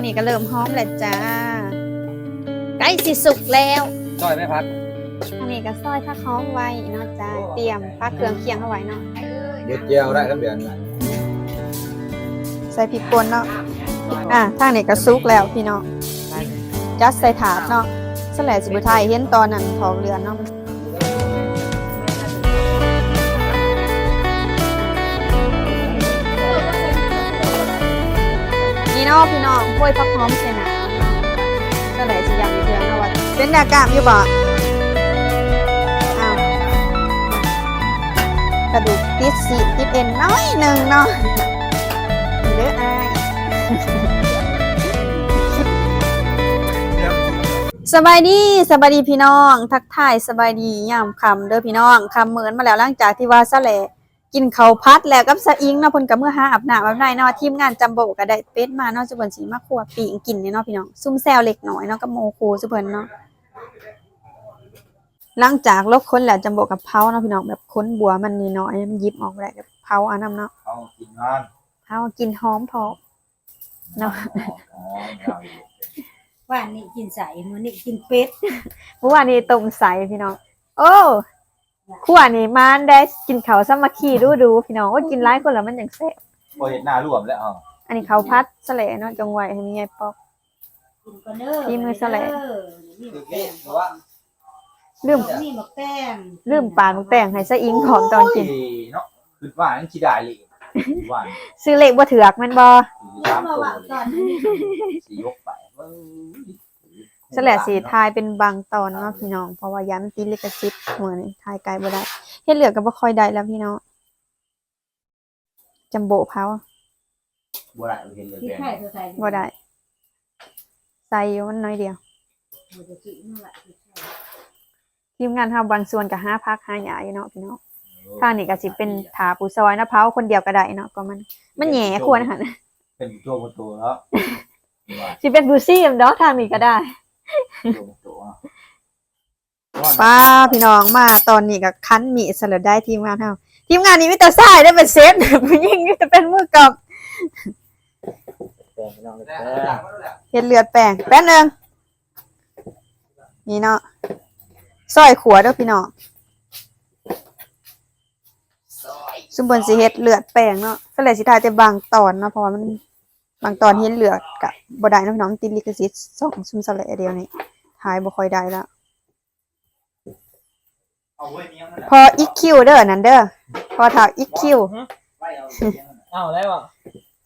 างนี้ก็เริ่มหอมแล้วจ้าใกล้สิสุกแล้วซอยไหมพัดทางนี้ก็ซอยผักหอมไว้เนาะจ้าเตรียมผักเครื่องเคียงเอาไว้เนาะเด็ดเจียวได้ครับเดือนใส่พริกป่นเนาะอะทางนี้ก็สุกแล้วพี่น้องจัดใส่ถาดเนาะสแลสิบุไทยเห็นตอนนั้นของเรือนเนาะ นี่เนาะพี่น้องห้วยผักหอมใส่น้ำเนาะสแลสิยำเทือนนะว่าเป็นดากามอยู่บ่อ้ากระดูกติดสีติดเอ็นน้อยหนึ่งเนาะเด้ออายสบายดีสบายดีพี่น้อง ทักทายสบายดียามคำเด้อพี่น้องคำเหมือนมาแล้วหลังจากที่ว่าซะแหละ กินเขาวพัดแล้วกับสะอิงเนาะเพิ่นก็เมื่อหาอาบน้ำอาบในเนาะทีมงานจำโบก็ได้เป็ดมาเนาะจุเพิ่นสิมาคั่วปิ้งกินเนี่ยเนาะพี่น้องซุ่มแซวเล็กน้อยเนาะกับโมคูจุเพิ่นเนาะหลังจากลบค้นแล้วจำโบกับเผาเนาะพี่น้องแบบค้นบัวมันน้อยๆมันหยิบออกได้กับเผาอันนั้นเนาะเอากินงานเผากินหอมพอเนาะว่านี่กินใสมื้อนี้กินเป็ดเมื่อวานนี้ตรงใสพี่น้องโอ้ ขั้วนี่มันได้กินเขาวสามัคคีดูดูๆพี่น้องว่ากินร้ายคนแล้วมันอย่างแซ่บพอเห็นหน้ารวมแล้วอ๋ออันนี้เขาวพัดสะเลเนาะจงไว้ให้มีไงปอก กินก่อนเด้อที่มือแสลงนี่คือบักเก่แตงงเพราะว่าลืมนี่บักแตงลืมปลาลูกแต่งให้ซะอิงพร้อมตอนกิน เนาะคือว่าอันขี้ได้เลยว่าซื้อเลขบ่เถือกแมันบ่สี่เริ่สามมมาตัวว่าตอนนี้ สี่ยกไป สะแลสีทายเป็นบางตอนเนาะพี่น้อง เพราะว่าย้ำติดลิขสิทธิ์เหมือนทายไกลบ่ได้เฮ็ดเหลือก็บ่ค่อยได้แล้วพี่น้องจำโบเผาบัวได้เห็นเลยที่แกไข่ตัวใส่บ่ได้ใส่อยู่มันน้อยเดียวบ่ได้กินนั่นแหละที่ไข่ทีมงานเฮาบางส่วนก็หาพักหาหยาอยู่เนาะพี่น้องทางนี้ก็สิเป็นถาปูซอยนะเผาคนเดียวก็ได้เนาะก็มัน มันแหย่ควรหั่นเป็นตัวประตูแล้วว่าสิเป็นบูซี่เนาะทางนี้ก็ได้ตัว ประตูป้าพี่น้องมาตอนนี้ก็คั้นมีสลัดได้ทีมงานเฮาทีมงานนี้มีแต่ทรายได้เป็นเซฟผู้หญิงมีแต่เป็นมือกับเฮ็ดเลือดแป้งแป๊บนึงนี่เนาะซอยขัวเด้อพี่น้องซุมเพิ่นสิเฮ็ดเลือดแป้งเนาะก็เลยสิทายแต่บางตอนเนาะเพราะว่ามัน บางตอนเฮ็ดเลือดกะบ่ได้เนาะพี่น้องมันติดลิขสิทธิ์สองซุมสะแหละเดียวนี้ทายบ่ค่อยได้แล้วเอาไว้เนี้ยมันพออีกคิวเด้อนั่นเด้อพอถากอีกคิวไล่เอาเอาแล้วอะ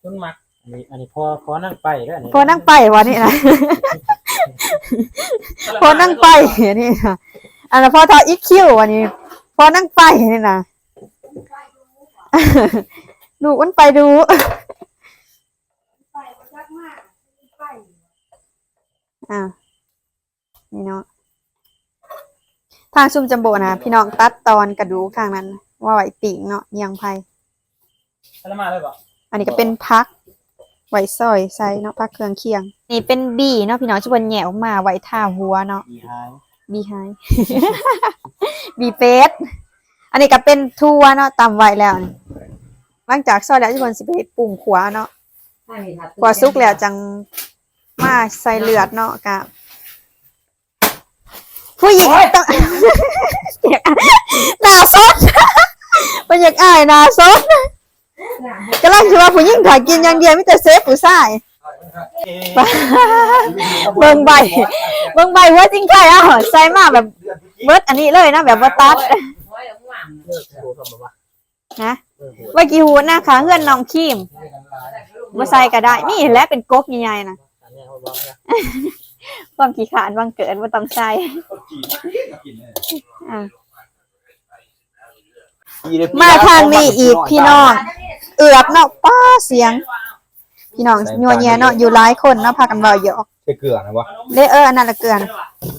จุนมักอันนี้อันนี้พอพอนั่งไปแล้วอันนี้พอนั่งไปวะนี่นะพอนั่งไปนี่นะอันนั้นพอถากอีกคิววันนี้ พอนั่งไปนี่นะลูกมันไปดู ไปบ่จักมากไป อ่านี่เนาะทางซุ่มจัมโบนะพี่น้องตัดตอนกระดูกทางนั้น ว่าไหวปิ่งเนาะเอียังไพแล้วมาเลยบ่อันนี้ก็เป็นพักไหวซอยใส่เนาะพักเครื่องเคียง นี่เป็นบีเนาะพี่น้องชุบนแหนออกมาไหวท่าหัวเนาะอีไฮบีไฮบีเฟสอันนี้ก็เป็นทั่วเนาะตำไว้แล้วนี่หลังจากซอยแล้วทุกคนสิไปปรุงขวาเนาะให้ทัดขวาสุกแล้วจัง มาใส่เลือดเนาะกะผู้หญิงต้องอยากหนาซดมันอยากอายหนาซดกำลังคิดว่าผู้หญิงถ่ายกินอย่างเดียวมิแต่เซฟผู้ชายเบิ่งใบเบิ่งใบหัว่าจริงใครอะใส่มาแบบเบิดอันนี้เลยนะแบบว่าตัดเลิกโทรคำบอกว่านะเออโหเมื่อกี้หูนะคะเงื่อนน้องคีมมาใส่ก็ได้ นี่แหละเป็นก๊กใหญ่ๆนะ อันนี้เขาบอกนะความขี้ขลาดบังเกิดว่าต้องใส่อะมาทางนี้อีกพี่น้อง เอือบเนาะป้าเสียง พี่น้องยัวเนียเนาะอยู่หลายคนเนาะพากันเบาหยอกใส่เกลือนะวะเด้อเอออันนั้นละเกลือนะ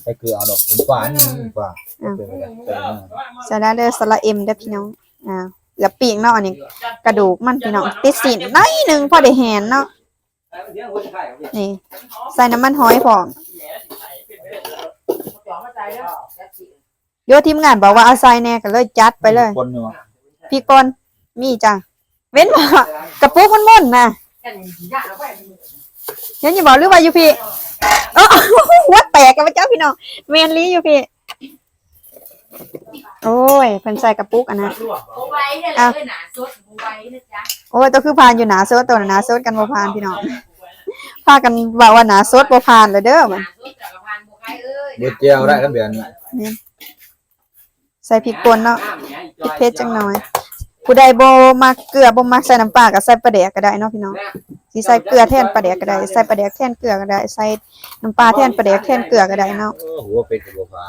ใส่เกลือเอาดอกเป็นฝานกว่าเป็นไปได้แต่สาระเด้อสระเอ็มเด้อพี่น้องอ่าเอือบปีกเนาะอันนี้กระดูกมันพี่น้องติดสินน้อยหนึงพอได้แหนเนาะ นี่ ใส่น้ำมันหอยพร้อมโยทีมงานบอกว่าเอาใส่แน่ก็เลยจัดไปเลยคนเนาะพี่กนมีจ้ะเว้นว่ากระปุกมันม่นนะเห็นอยู่บ่หรือว่าอยู่พี่เออหัวแตกกันไปเจ้าพี่น้องแมนลีอยู่พี่ โอ้ยเพิ่นใส่กระปุกอันนะลวกโอ้ไว้เนี่ยเลยหนาสดโอ้ไว้นะจ๊ะโอ้ยตัวคือพานอยู่หนาโซดตัวน่ะหนาโซดกันบ่พานพี่น้องพากันว่าว่าหนาโซดบ่พานเลยเด้อหมันนาสดจักรพันธ์โบไว้เอ้ยเด็ดเจียวได้กันเดือนนี้ใส่พริกป่นเนาะเผ็ดจังหน่อย ผู้ใดบ่มักเกลือบ่มักใส่น้ำปลาก็ใส่ปลาแดกก็ได้เนาะพี่น้องสิใส่เกลือแทนปลาแดกก็ได้ใส่ปลาแดกแทนเกลือก็ได้ใส่น้ำปลาแทนปลาแดกแทนเกลือก็ได้เนาะเออหัวเป็ดกับหัวปลา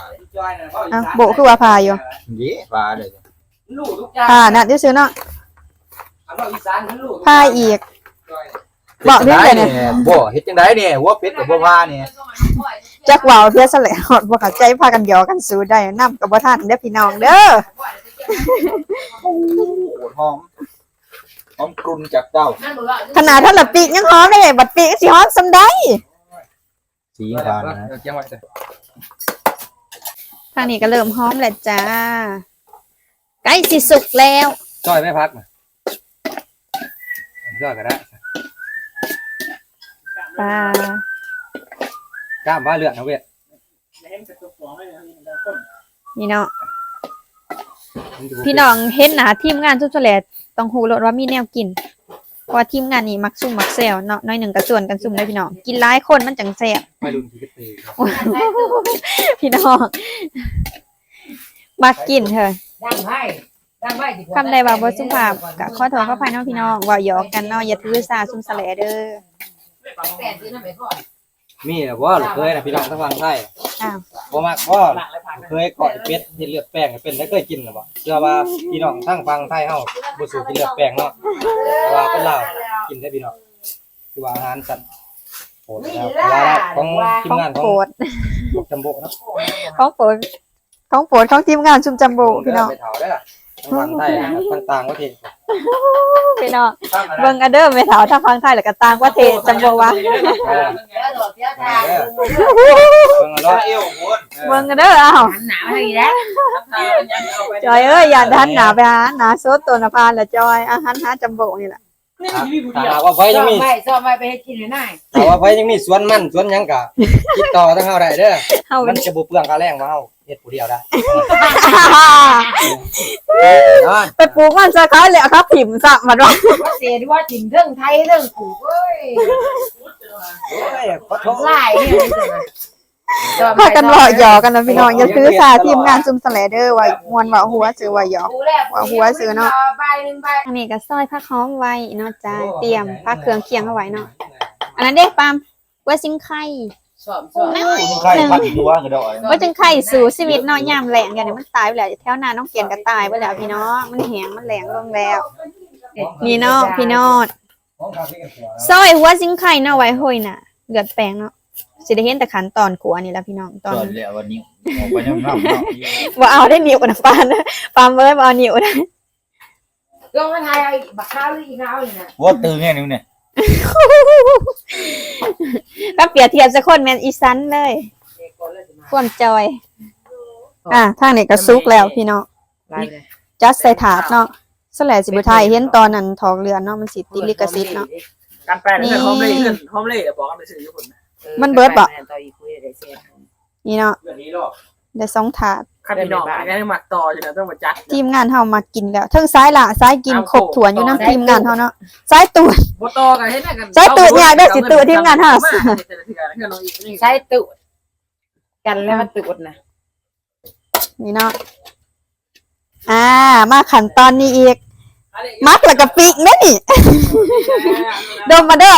อะโบคือว่าพาอยู่ดีปลาเลยลูกทุกอย่างพาน่ะเดี๋ยวซื้อเนาะอันว่าอีสานทั้งลูกพาอีกบอกเรื่องอะไรเนี่ยบ่เฮ็ดจังไดเนี่ยหัวเป็ดกับหัวปลาเนี่ยจักว่าวเพียซะแล้วบ่เข้าใจพากันหยอกกันสู้ได้นำกับบ่ทันเด้อพี่น้องเด้อ โอ้หอมหอมกรุ่นจากเจ้าขนาดท่านละปีกยังหอมเลยบัดปีกสิหอมซำใดสีฟ้านะเจียงไว้จ้ะทางนี้ก็เริ่มหอมแล้วจ้าใกล้สิสุกแล้วจ้อยไม่พักนะจ้อยก็ได้ปลากล้ามว่าเลือดนะเว้ยนี่เนาะ พี่น้องเห็นหน้าทีมงานซุปเปอร์แลดต้องฮู้โลดว่ามีแนวกินเพราะว่าทีมงานนี้มักซุ่มมักแซวเนาะน้อยหนึงก็ส่วนกันซุ่มเลยพี่น้องกินหลายคนมันจังแซ่บไม่รุนที่กระตือพี่น้องมักกินเถอะดังไว้ดังไว้ดีกว่าคำใดว่าบ่สุภาพก็ขอโทษขออภัยเน้องพี่น้องเว่าหยอกกันเนาะอย่าถือสาซุ่มแสลเด้อ มีแต่ว่าเคยนะพี่น้องทั้งฟังไทยอ้าวบ่มากว่าเคยก่อยเป็ดเฮ็ดเลือดแป้งให้เป็นแล้วเคยกินหรือบ่เชื่อว่าพี่น้องทั้งฟังไทยเฮาบ่สูกินเลือดแป้งเนาะแต่ว่าเป็นลาวกินได้พี่น้องคือว่าอาหารสัตว์โหดแล้วเวลาของทีมงานขขอองงโปรดจัมโบ้เนาะของโปรดของโปรดของทีมงานชุมจัมโบพี่น้อง ไปเฒ่าได้ล่ะ ฟังไทยนะครับต่างๆประเทศพี่น้องเบิ่งอะเด้อแม่เฒ่าทางฟังไทยแล้วก็ต่างประเทศจัมโบว่าเดี๋ยวโดดเดี๋ยวทางเบิ่งเอาเนาะเอวโคนเบิ่งอะเด้ออ้าวหันหนาวให้แล้วจอยเอ้ยอย่าดันหนาไปหาหนาโซดตัวนะพานละจอยอาหารหาจัมโบนี่แหละ ถ้าหากว่าไฟซ่ยัองมมีไว้ซ่อมไว้ไปให้กินหน่อยถ้าว่าไฟยังมีสวนมันสวนหยังก็ติดต่อทางเฮาได้เด้อเฮามันจะบ่เปลืองค่าแรงว่าเฮาเฮ็ดผู้เดียวได้นอนไปปลูกมันซะเขาเลยเอาครับถิ่มซะมาด้วยว่าเสียดีว่าถิ่นเรื่องไทยเรื่องกูเอ้ยโอ้ยขอโทษไล่เนี่ย พากันเว่าหยอกกันนะพี่น้องอย่าซื้อสาทีมงานซุมแสลเด้อว่ามวนเว่าหัวซื้อว่าหยอกใบหนึ่งใบอันนี้ก็ซอยผักหอมไว้เนาะจ้าเตรียมผักเครื่องเคียงเอาไว้เนาะอันนั้นเด้ปามว่าซิงไข่สอบสอบใครพัดหัวกระดอยว่าจังไข่สู่ชีวิตเนาะยามแหลงอย่างนี้มันตายไปแล้วแถวหน้าน้องเกียนก็ตายไปแล้วพี่น้องมันแหงมันแหลงลงแล้วนี่เนาะพี่น้องซอยหัวซิงไข่เนาะไว้ห้อยน่ะเลือดแปลงเนาะ สิได้เห็นแต่ขั้นตอนขัวนี่ละพี่น้องตตออนนแล้ววันนี้ออกไปน้ำน้ำเนาะว่าเอาได้นิ้วนะปานนะปามเอ้ยบ่เอานิ้วนะก็มาไทยเอาบักข้าวหรืออีน้าวนี่นะหัวตึงแค่นี้เนี่ยก็เปรียบเทียบสักคนแม่นอีสันเลยความจอย อะทางนี้ก็ซุกแล้วพี่น้องไล่เลยจัดใส่ถาดเนาะสแลสิบ่ไทยเห็นตอนนั้นทองเรือนเนาะมันสิติดลิขสิทธิ์เนาะการแปลนี่หอมเลยขึ้นหอมเลยบอกกันไปซื้อญี่ปุ่น มันเบิดบ่ ต่ออีกคุยได้เสียนี่เนาะเรื่องนี้รอบได้สองถาดข้าพี่น้องอันนี้หมักต่ออยู่นะต้องมาจัดทีมงานเฮามากินแล้วเทั้งซ้ายละซ้ายกินครบถ้วนอยู่นํทีมงานเฮาเนาะซ้ายตูดโบต่อกันให้ได้กันใช้ตื่นอยากได้สิตื่นทีมงานหาใช้ตุดกันแล้วมันตุดนะนี่เนาะอ่า มาขั้นตอนนี้อีกมักแล้วก็ปิกเด้อนี่ดมมาเด้อ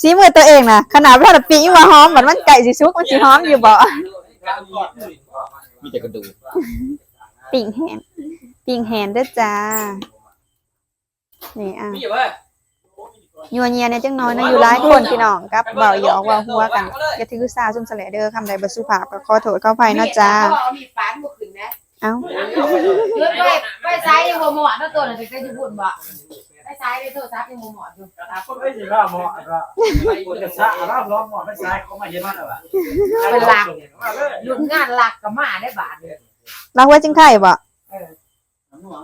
สีมือตัวเองนะขนาดว่าปีกยังมาหอมเหมือนมันไก่สิซุกมันสิหอมอยู่บ่มีแต่กระดูกปิ่งแหนปิ่งแหนเด้อจ้านี่อะมีว่ายัวเนียเนี่ยจังน้อยนะอยู่หลายคนพี่น้องกับเบาหยอกเว่าหัวกันอย่าถือสาซุ่มแสลเด้อคำใดบ่สุภาพก็ขอโทษขออภัยเนาะจ้าเขาบอกมีฟานบุกขึ้นนะเอ้าเลือไปไปซ้ายยังหัวหมอดถ้าตัวน่ะถึงจะพูดบ่ ไปซ้ายไปโทรศัพท์ยังหัวหมอดอยู่คนไม่ใช่ว่าหมอก็คนจะซะรับรองหมอไม่ใช่เขามาเย็นมากแล้วหลุดงานหลักกับมาได้บาทเลยรักไว้จังไข่บ่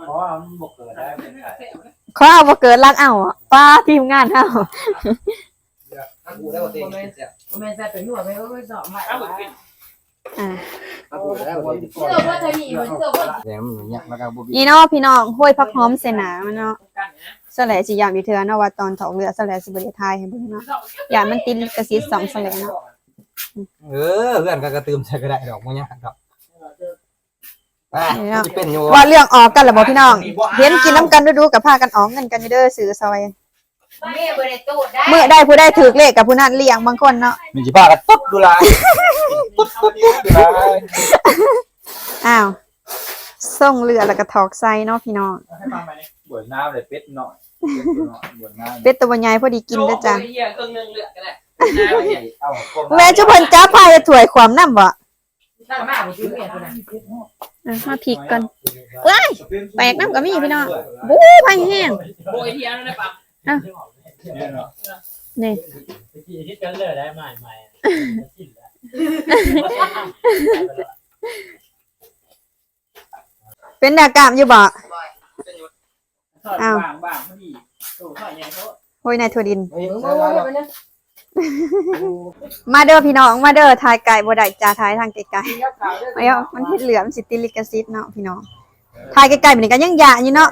เพราะว่ามันบกเกิดได้ขอเอาบ่เกิดรักเอาป้าทีมงานเฮาทั้งกูได้บ่เต็มเสียแม่ใส่เป็นหัวแม่ก็ไม่สอบใหม่อ่าทั้งกูได้บ่เต็มเสื้อว่าเธอนี่มันเสื้อว่าแดงมันเนี่ยแล้วก็บ่มีนี่เนาะพี่น้องห้วยพักหอมเสนามันเนาะ สแลสิยามอยู่เทื่อเนาะว่าตอนถอกเรือสแลสิบ่ได้ทายให้เบิ่งเนาะอย่ามันติดลิขสิทธิ์สองสแลเนาะเออเพื่อนก็กระตืมใส่ก็ได้ดอกบ่ยากดอกอะสิเป็นอยู่ว่าเรื่องออกกันแล้วบ่พี่น้อง เห็นกินน้ำกันดูๆกับพากันออกเงินกันอยู่เด้อซื้อซอยแม่บริตูดได้เมื่อได้ผู้ได้ถือเลขกับผู้นั้นเลี้ยงบางคนเนาะมีสิพากันตุ๊บดูลายตุ๊บตุ๊บตุ๊บดูลายอ้าวส่งเรือแล้วก็ถอกไซเนาะพี่น้องบวชน้ำเลยเป็ดหน่อยเป็ดหน่อยบวชน้ำ เป็ดตัวใหญ่พอดีกินเด้อจ้ะเหี้ยเครื่องนึงเลือก็ได้เอาแม่เจ้าเพิ่นจ้าพายถวยความน้ำบ่ตั้งมากกว่าชื่อแม่คนนั้นอะมาพริกก่อนว้ายแปลกน้ำก็มีพี่น้องบู๊พายแห้งโบยเทียนได้ปะนี่กี่ที่กันเลยได้ใหม่ใหม่กินแล้วเป็นดากามอยู่บ่อ้าว โอ้ยยังเขาโอ้ยนายถั่วดินเฮ้ยมึงใช่มาแล้วไปนะมาเด้อพี่น้องมาเด้อทายไก่บ่ได้จ้าทายทางไกลๆไม่เอามันเฮ็ดเหลือมนสิติดลิขสิทธิ์เนาะพี่น้องทายไกลๆบัดนี้ก็ยังยะอยู่เนาะ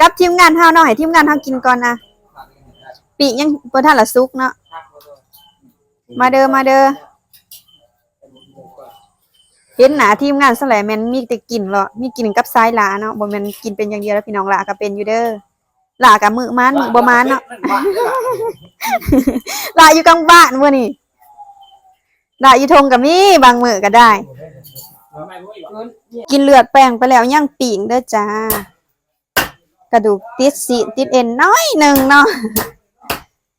กับทีมงานเฮาเนาะให้ทีมงานเฮากินก่อนนะปีกยังบ่ทันละสุกเนาะมาเด้อมาเด้อเห็นหน้าทีมงานซะแหละแม่นมีแต่กินเหรอมีกินกับสายหลาเนาะบ่แม่นกินเป็นอย่างเดียวแล้วพี่น้องหลาก็เป็นอยู่เด้อ หลาก็มือมันมือบ่มันเนาะหลาอยู่กลางบ้านมื้อนี้หลาอยู่ทงก็มีบางมื้อก็ได้ กินเลือดแป้งไปแล้วย่างปีงเด้อจ้า กระดูกติดสีติดเอ็นน้อยหนึ่งเนาะ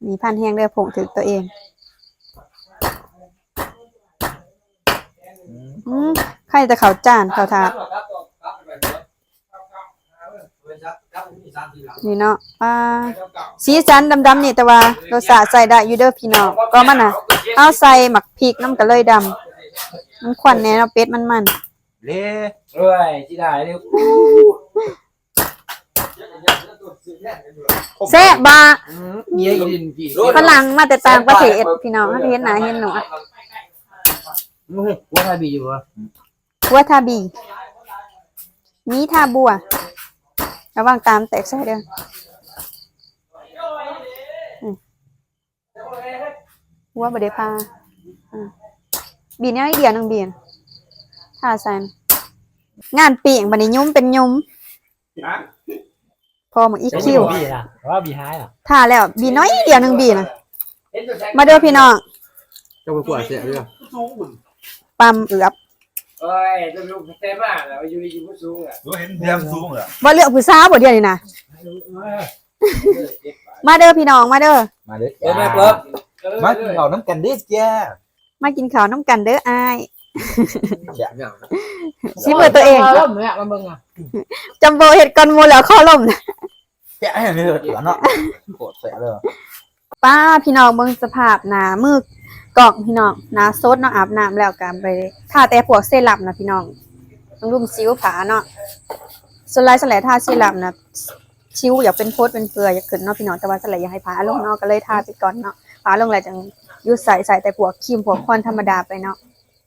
มีพันแห้งเด้อผงถึกตัวเองอืมใครจะเขาจานเขาทา นี่เนาะอ่าสีสันดำๆนี่แต่ว่ารสชาติใส่ได้อยู่เด้อพี่น้องก็มันน่ะเอาใส่หมักพริกน้ำก็เลยดำมันควันแน่เนาะเป็ดมันมันเล่เอ้ยที่ได้เนี่ยแซ่บบาเยี่ยดินกี่ฝรั่งมาแต่ต่างประเทศพี่น้องเห็นหน้าเห็นหนูมึงว่าทาบีอยู่วะบัวทาบีมีทาบัว ระวังตามแตกใส่เด้ออืมบัวบไดพาอ่าบีเนี่ยไอเดียนึงบีนทาใส่งานปีงบันนี้ยุ่มเป็นยุ่มพอหมดอีคิวบีนะว่าบีไฮอะทาแล้ว บีน้อยเดียวนึงบีนะมาเด้อพี่น้องเจ้าไปกวาดเสียเรื่องปั๊มเอือบ เอ้ยจะลูกเต็มมากแล้วอยู่อยู่ผู้สูงอะรู้เห็นเรียมสูงเหรอบ่เลือกผู้สาวบ่เดียวนี่นะมาเด้อพี่น้องมาเด้อมาเด้อเดี๋ยวแม่เปิดมากินข้าวน้ำกันเด้อจ้ามากินข้าวน้ำกันเด้ออายจ้าชิมเบอร์ตัวเองร่มเนี่ยมาเบิ่งอะจำโบเห็ดก่อนหมูแล้วข้อล่มนะแกะให้ไม่เหลือเนาะโคตรเสียเลยป้าพี่น้องเบิ่งสภาพหนามือ กล่องพี่น้องนาซดเนาะอาบน้ำแล้วกันไปทาแต่พวกเซรั่มนะพี่น้องต้องรุมซิ้วผาเนาะส่วนลายสลายทาเซรั่มนะชิวอยากเป็นโพดเป็นเกลืออยากขึ้นเนาะพี่น้องแต่ว่าสลายอยากให้ผาลงเนาะก็เลยทาไปก่อนเนาะผาลงแล้วจังยุดใส่ใส่แต่พวกครีมพวกควันธรรมดาไปเนาะ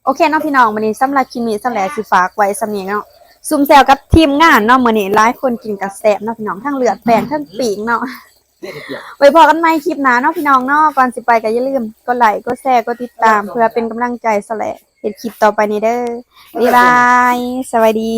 โอเคเนาะพี่น้องวันนี้สำหรับคลิปนี้สลายสิฝากไว้สำเนียงเนาะซุ่มแซวกับทีมงานเนาะมื้อนี้หลายคนกินกระแสบเนาะพี่น้องทั้งเลือดแปลงทั้งปีกเนาะ ไว้พอกันใหม่คลิปหน้าเนาะพี่น้องเนาะก่อนสิไปก็อย่าลืมกดไลค์กดแชร์กดติดตาม เพื่อเป็นกำลังใจสแลเฮ็ดคลิปต่อไปนี้เด้อบ๊ายบายสวัสดี